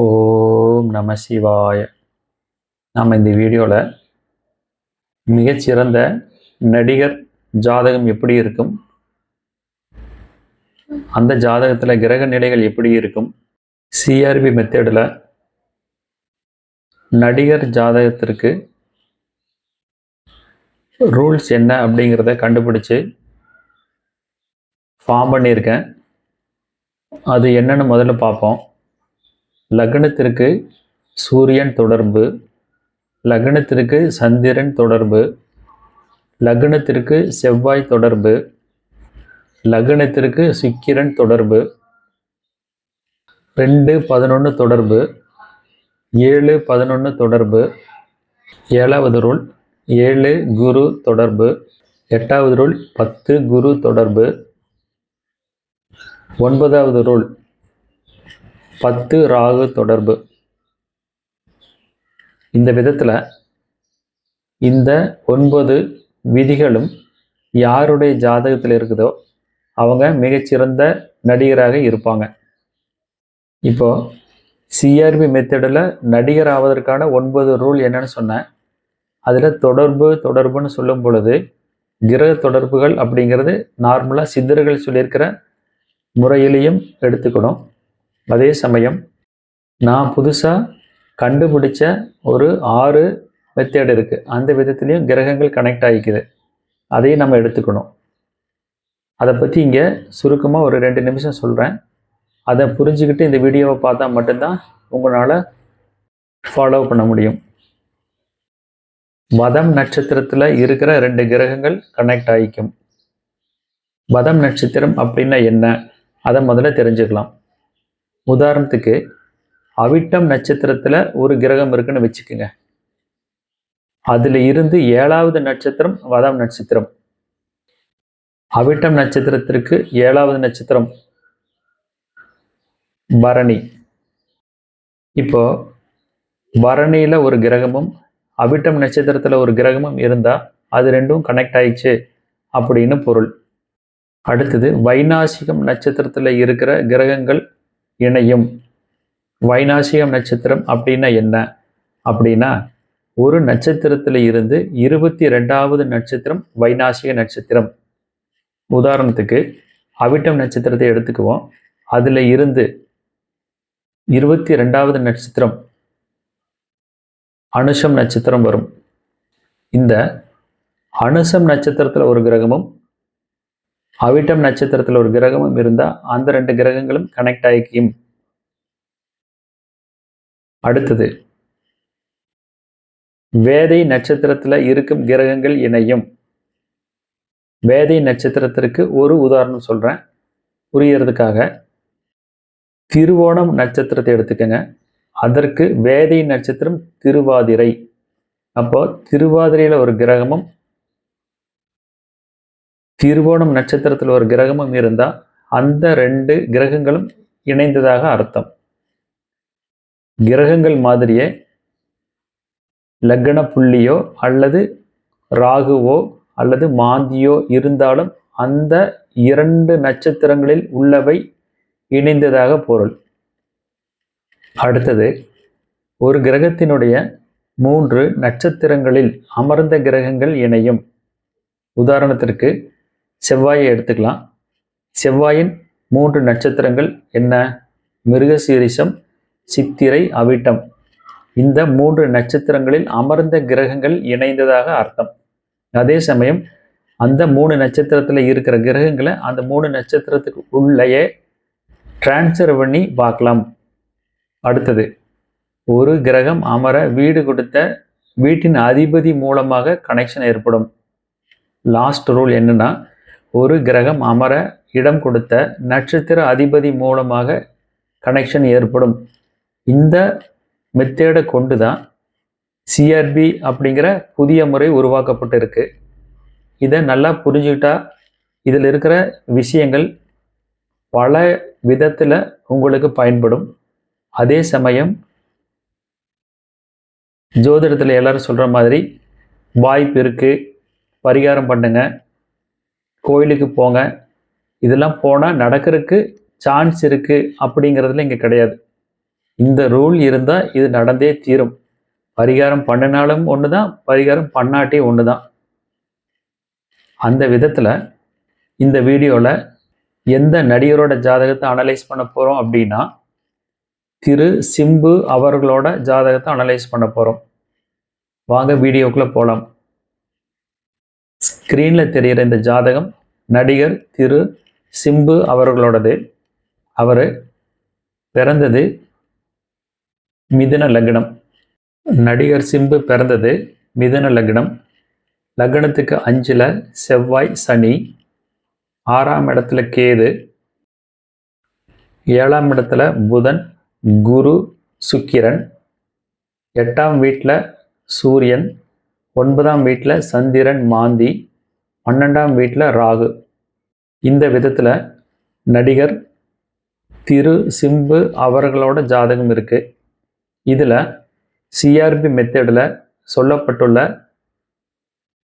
ஓம் நம சிவாய. நாம் இந்த வீடியோவில் மிகச்சிறந்த நடிகர் ஜாதகம் எப்படி இருக்கும்? அந்த ஜாதகத்தில் கிரக நிலைகள் எப்படி இருக்கும்? சிஆர்பி மெத்தேடில் நடிகர் ஜாதகத்திற்கு ரூல்ஸ் என்ன அப்படிங்கிறத கண்டுபிடிச்சு ஃபார்ம் பண்ணியிருக்கேன். அது என்னன்னு முதல்ல பார்ப்போம். லக்னத்திற்கு சூரியன் தொடர்பு லக்னத்திற்கு சந்திரன் தொடர்பு லக்னத்திற்கு செவ்வாய் தொடர்பு லக்னத்திற்கு சுக்கிரன் தொடர்பு ரெண்டு பதினொன்று தொடர்பு ஏழு பதினொன்று தொடர்பு ஏழாவது ரூல் ஏழு குரு தொடர்பு எட்டாவது ரூல் பத்து குரு தொடர்பு ஒன்பதாவது ரூல் பத்து ராகு தொடர்பு. இந்த விதத்தில் இந்த ஒன்பது விதிகளும் யாருடைய ஜாதகத்தில் இருக்குதோ அவங்க மிகச்சிறந்த நடிகராக இருப்பாங்க. இப்போ சிஆர்பி மெத்தடில் நடிகர் ஆவதற்கான ஒன்பது ரூல் என்னன்னு சொன்னேன் அதில் தொடர்பு தொடர்புன்னு சொல்லும் பொழுது கிரக தொடர்புகள் அப்படிங்கிறது நார்மலாக சித்தர்கள் சொல்லியிருக்கிற முறையிலையும் எடுத்துக்கணும். அதே சமயம் நான் புதுசாக கண்டுபிடிச்ச ஒரு ஆறு மெத்தேடு இருக்குது அந்த விதத்துலேயும் கிரகங்கள் கனெக்ட் ஆகிக்குது. அதையும் நம்ம எடுத்துக்கணும். அதை பற்றி இங்கே சுருக்கமாக ஒரு ரெண்டு நிமிஷம் சொல்கிறேன் அதை புரிஞ்சுக்கிட்டு இந்த வீடியோவை பார்த்தா மட்டும்தான் உங்களால் ஃபாலோ பண்ண முடியும். வதம் நட்சத்திரத்தில் இருக்கிற ரெண்டு கிரகங்கள் கனெக்ட் ஆகிக்கும். வதம் நட்சத்திரம் அப்படின்னா என்ன? அதை முதல்ல தெரிஞ்சுக்கலாம். உதாரணத்துக்கு அவிட்டம் நட்சத்திரத்தில் ஒரு கிரகம் இருக்குன்னு வச்சுக்கோங்க. அதில் இருந்து ஏழாவது நட்சத்திரம் வதம் நட்சத்திரம். அவிட்டம் நட்சத்திரத்திற்கு ஏழாவது நட்சத்திரம் பரணி. இப்போ பரணியில் ஒரு கிரகமும் அவிட்டம் நட்சத்திரத்தில் ஒரு கிரகமும் இருந்தால் அது ரெண்டும் கனெக்ட் ஆயிடுச்சு அப்படின்னு பொருள். அடுத்தது வைநாசிகம் நட்சத்திரத்தில் இருக்கிற கிரகங்கள் இணையும். வைநாசிகம் நட்சத்திரம் அப்படின்னா என்ன? அப்படின்னா ஒரு நட்சத்திரத்தில் இருந்து இருபத்தி ரெண்டாவது நட்சத்திரம் வைநாசிக நட்சத்திரம். உதாரணத்துக்கு அவிட்டம் நட்சத்திரத்தை எடுத்துக்குவோம். அதில் இருந்து இருபத்தி ரெண்டாவது நட்சத்திரம் அனுஷம் நட்சத்திரம் வரும். இந்த அனுசம் நட்சத்திரத்தில் ஒரு கிரகமும் அவிட்டம் நட்சத்திரத்தில் ஒரு கிரகமும் இருந்தால் அந்த ரெண்டு கிரகங்களும் கனெக்ட் ஆகிக்கும். அடுத்தது வேதை நட்சத்திரத்தில் இருக்கும் கிரகங்கள் இணையும். வேதை நட்சத்திரத்திற்கு ஒரு உதாரணம் சொல்கிறேன் புரியறதுக்காக திருவோணம் நட்சத்திரத்தை எடுத்துக்கோங்க. அதற்கு வேதை நட்சத்திரம் திருவாதிரை. அப்போ திருவாதிரையில் ஒரு கிரகமும் திருவோணம் நட்சத்திரத்தில் ஒரு கிரகமும் இருந்தால் அந்த ரெண்டு கிரகங்களும் இணைந்ததாக அர்த்தம். கிரகங்கள் மாதிரியே லக்ன புள்ளியோ அல்லது ராகுவோ அல்லது மாந்தியோ இருந்தாலும் அந்த இரண்டு நட்சத்திரங்களில் உள்ளவை இணைந்ததாக பொருள். அடுத்தது ஒரு கிரகத்தினுடைய மூன்று நட்சத்திரங்களில் அமர்ந்த கிரகங்கள் இணையும். உதாரணத்திற்கு செவ்வாயை எடுத்துக்கலாம். செவ்வாயின் மூன்று நட்சத்திரங்கள் என்ன? மிருகசீரிசம் சித்திரை அவிட்டம். இந்த மூன்று நட்சத்திரங்களில் அமர்ந்த கிரகங்கள் இணைந்ததாக அர்த்தம். அதே சமயம் அந்த மூணு நட்சத்திரத்தில் இருக்கிற கிரகங்களை அந்த மூணு நட்சத்திரத்துக்கு உள்ளேயே டிரான்ஸ்ஃபர் பண்ணி பார்க்கலாம். அடுத்தது ஒரு கிரகம் அமர வீடு கொடுத்த வீட்டின் அதிபதி மூலமாக கனெக்ஷன் ஏற்படும். லாஸ்ட் ரூல் என்னென்னா ஒரு கிரகம் அமர இடம் கொடுத்த நட்சத்திர அதிபதி மூலமாக கனெக்ஷன் ஏற்படும். இந்த மெத்தேடை கொண்டு தான் சிஆர்பி அப்படிங்கிற புதிய முறை உருவாக்கப்பட்டிருக்கு. இதை நல்லா புரிஞ்சுக்கிட்டா இதில் இருக்கிற விஷயங்கள் பல விதத்தில் உங்களுக்கு பயன்படும். அதே சமயம் ஜோதிடத்தில் எல்லாரும் சொல்கிற மாதிரி வாய்ப்பு இருக்குது பரிகாரம் பண்ணுங்கள் கோயிலுக்கு போங்க. இதெல்லாம் போனால் நடக்கிறதுக்கு சான்ஸ் இருக்குது அப்படிங்கிறதுல இங்கே கிடையாது. இந்த ரூல் இருந்தால் இது நடந்தே தீரும். பரிகாரம் பண்ணினாலும் ஒன்று தான் பரிகாரம் பண்ணாட்டி ஒன்று தான் அந்த விதத்தில் இந்த வீடியோவில் எந்த நடிகரோட ஜாதகத்தை அனலைஸ் பண்ண போகிறோம் அப்படின்னா திரு சிம்பு அவர்களோட ஜாதகத்தை அனலைஸ் பண்ண போகிறோம் வாங்க வீடியோக்குள்ளே போகலாம் ஸ்க்ரீனில் தெரிகிற இந்த ஜாதகம் நடிகர் திரு சிம்பு அவர்களோடது. அவர் பிறந்தது மிதுன லக்னம். நடிகர் சிம்பு பிறந்தது மிதுன லக்னம். லக்னத்துக்கு அஞ்சில் செவ்வாய் சனி. ஆறாம் இடத்துல கேது. ஏழாம் இடத்துல புதன் குரு சுக்கிரன். எட்டாம் வீட்டில் சூரியன். ஒன்பதாம் வீட்டில் சந்திரன் மாந்தி. பன்னெண்டாம் வீட்டில் ராகு. இந்த விதத்தில் நடிகர் திரு சிம்பு அவர்களோட ஜாதகம் இருக்குது இதில் சிஆர்பி மெத்தடில் சொல்லப்பட்டுள்ள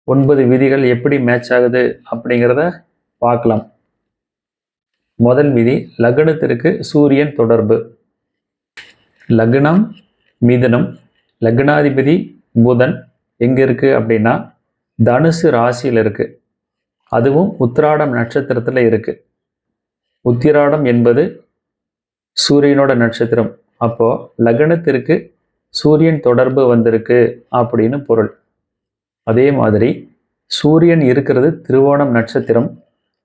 ஒன்பது விதிகள் எப்படி மேட்ச் ஆகுது அப்படிங்கிறத பார்க்கலாம். முதல் விதி லக்னத்திற்கு சூரியன் தொடர்பு. லக்னம் மிதனம் லக்னாதிபதி புதன் எங்கே இருக்குது அப்படின்னா தனுசு ராசியில் இருக்குது அதுவும் உத்திராடம் நட்சத்திரத்தில் இருக்குது உத்திராடம் என்பது சூரியனோட நட்சத்திரம். அப்போது லக்னத்திற்கு சூரியன் தொடர்பு வந்திருக்கு அப்படின்னு பொருள். அதே மாதிரி சூரியன் இருக்கிறது திருவோணம் நட்சத்திரம்.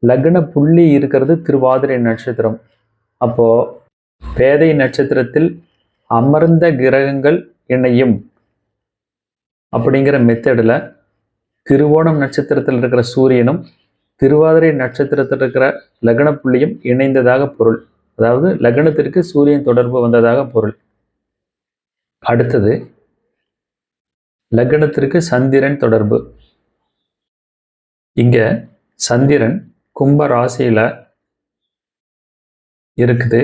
லக்ன புள்ளி இருக்கிறது திருவாதிரை நட்சத்திரம். அப்போது பேதை நட்சத்திரத்தில் அமர்ந்த கிரகங்கள் இணையும் அப்படிங்கிற மெத்தடில் திருவோணம் நட்சத்திரத்தில் இருக்கிற சூரியனும் திருவாதிரை நட்சத்திரத்தில் இருக்கிற லக்ன புள்ளியும் இணைந்ததாக பொருள். அதாவது லக்னத்திற்கு சூரியன் தொடர்பு வந்ததாக பொருள். அடுத்தது லக்னத்திற்கு சந்திரன் தொடர்பு. இங்க சந்திரன் கும்ப ராசியில இருக்குது.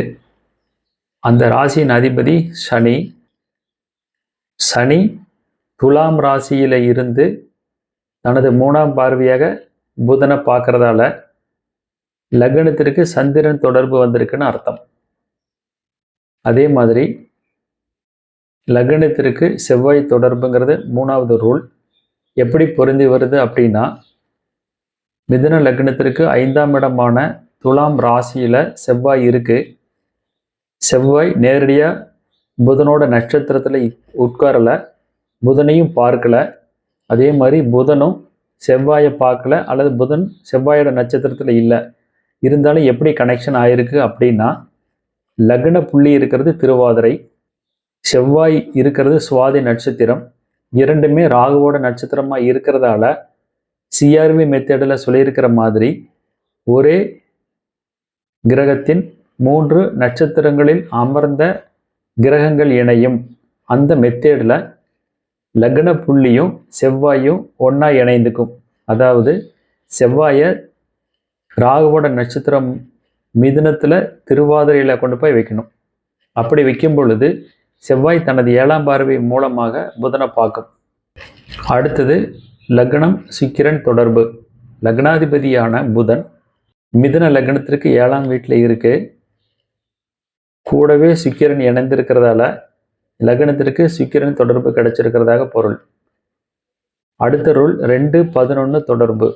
அந்த ராசியின் அதிபதி சனி. சனி துலாம் ராசியில இருந்து தனது மூணாம் பார்வையாக புதனை பார்க்கறதால லக்னத்திற்கு சந்திரன் தொடர்பு வந்திருக்குன்னு அர்த்தம். அதே மாதிரி லக்னத்திற்கு செவ்வாய் தொடர்புங்கிறது மூணாவது ரூல் எப்படி பொருந்தி வருது அப்படின்னா மிதுன லக்னத்திற்கு ஐந்தாம் இடமான துலாம் ராசியில் செவ்வாய் இருக்குது செவ்வாய் நேரடியாக புதனோட நட்சத்திரத்தில் உட்காரலை புதனையும் பார்க்கல. அதே மாதிரி புதனும் செவ்வாயை பார்க்கல அல்லது புதன் செவ்வாயோட நட்சத்திரத்தில் இல்லை. இருந்தாலும் எப்படி கனெக்ஷன் ஆயிருக்கு அப்படின்னா லக்ன புள்ளி இருக்கிறது திருவாதிரை செவ்வாய் இருக்கிறது சுவாதி நட்சத்திரம். இரண்டுமே ராகுவோட நட்சத்திரமாக இருக்கிறதால சிஆர்வி மெத்தடில் சொல்லியிருக்கிற மாதிரி ஒரே கிரகத்தின் மூன்று நட்சத்திரங்களில் அமர்ந்த கிரகங்கள் இணையும் அந்த மெத்தேடில் லக்ன புள்ளியும் செவ்வாயும் ஒன்றா இணைந்துக்கும். அதாவது செவ்வாயை ராகுவோட நட்சத்திரம் மிதுனத்தில் திருவாதிரையில் கொண்டு போய் வைக்கணும். அப்படி வைக்கும் பொழுது செவ்வாய் தனது ஏழாம் பார்வை மூலமாக புதனை பார்க்கும். அடுத்தது லக்னம் சுக்கிரன் தொடர்பு. லக்னாதிபதியான புதன் மிதுன லக்னத்திற்கு ஏழாம் வீட்டில் இருக்கு. கூடவே சுக்கிரன் இணைந்திருக்கிறதால லக்னத்திற்கு சுக்கிரன் தொடர்பு கிடைச்சிருக்கிறதாக பொருள். அடுத்த ரூல் ரெண்டு பதினொன்று தொடர்பு.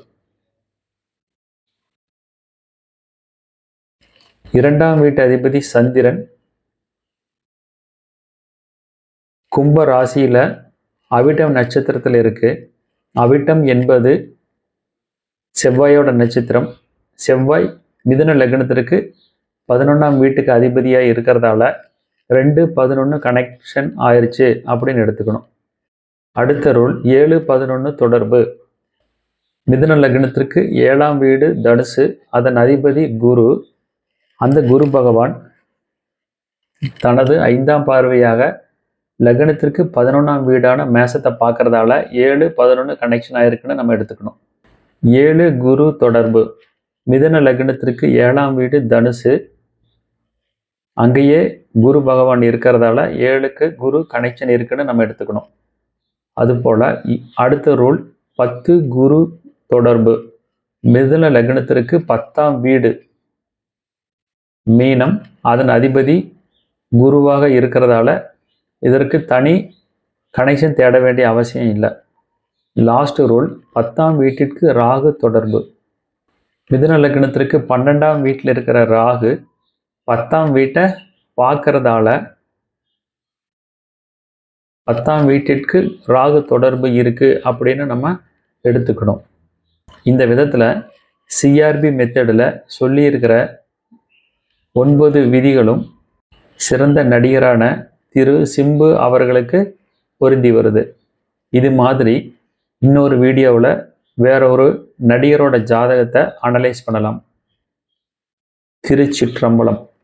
இரண்டாம் வீட்டு அதிபதி சந்திரன். கும்ப ராசியில் அவிட்டம் நட்சத்திரத்தில் இருக்கு. அவிட்டம் என்பது செவ்வாயோட நட்சத்திரம். செவ்வாய் மிதுன லக்னத்திற்கு பதினொன்றாம் வீட்டுக்கு அதிபதியாக இருக்கிறதால ரெண்டு பதினொன்று கனெக்ஷன் ஆயிடுச்சு அப்படின்னு எடுத்துக்கணும். அடுத்த ரூல் ஏழு பதினொன்று தொடர்பு. மிதுன லக்னத்திற்கு ஏழாம் வீடு தனுசு அதன் அதிபதி குரு. அந்த குரு பகவான் தனது ஐந்தாம் பார்வையாக லக்னத்திற்கு பதினொன்றாம் வீடான மேசத்தை பார்க்கறதால ஏழு பதினொன்று கனெக்ஷன் ஆயிருக்குன்னு நம்ம எடுத்துக்கணும். ஏழு குரு தொடர்பு. மிதன லக்னத்திற்கு ஏழாம் வீடு தனுசு அங்கேயே குரு பகவான் இருக்கிறதால ஏழுக்கு குரு கனெக்ஷன் இருக்குன்னு நம்ம எடுத்துக்கணும். அதுபோல் அடுத்த ரூல் பத்து குரு தொடர்பு. மிதுன லக்னத்திற்கு பத்தாம் வீடு. மீனம் அதன் அதிபதி குருவாக இருக்கிறதால இதற்கு தனி கனெக்ஷன் தேட வேண்டிய அவசியம் இல்லை. லாஸ்ட் ரூல் பத்தாம் வீட்டிற்கு ராகு தொடர்பு. மிதுன லக்னத்திற்கு பன்னெண்டாம் வீட்டில் இருக்கிற ராகு பத்தாம் வீட்டை பார்க்கறதால பத்தாம் வீட்டிற்கு ராகு தொடர்பு இருக்குது அப்படின்னு நம்ம எடுத்துக்கணும். இந்த விதத்தில் சிஆர்பி மெத்தடில் சொல்லியிருக்கிற ஒன்பது விதிகளும் சிறந்த நடிகரான திரு சிம்பு அவர்களுக்கு பொருந்தி வருது. இது மாதிரி இன்னொரு வீடியோவில் வேற ஒரு நடிகரோட ஜாதகத்தை அனலைஸ் பண்ணலாம். திருச்சிற்றம்பலம்.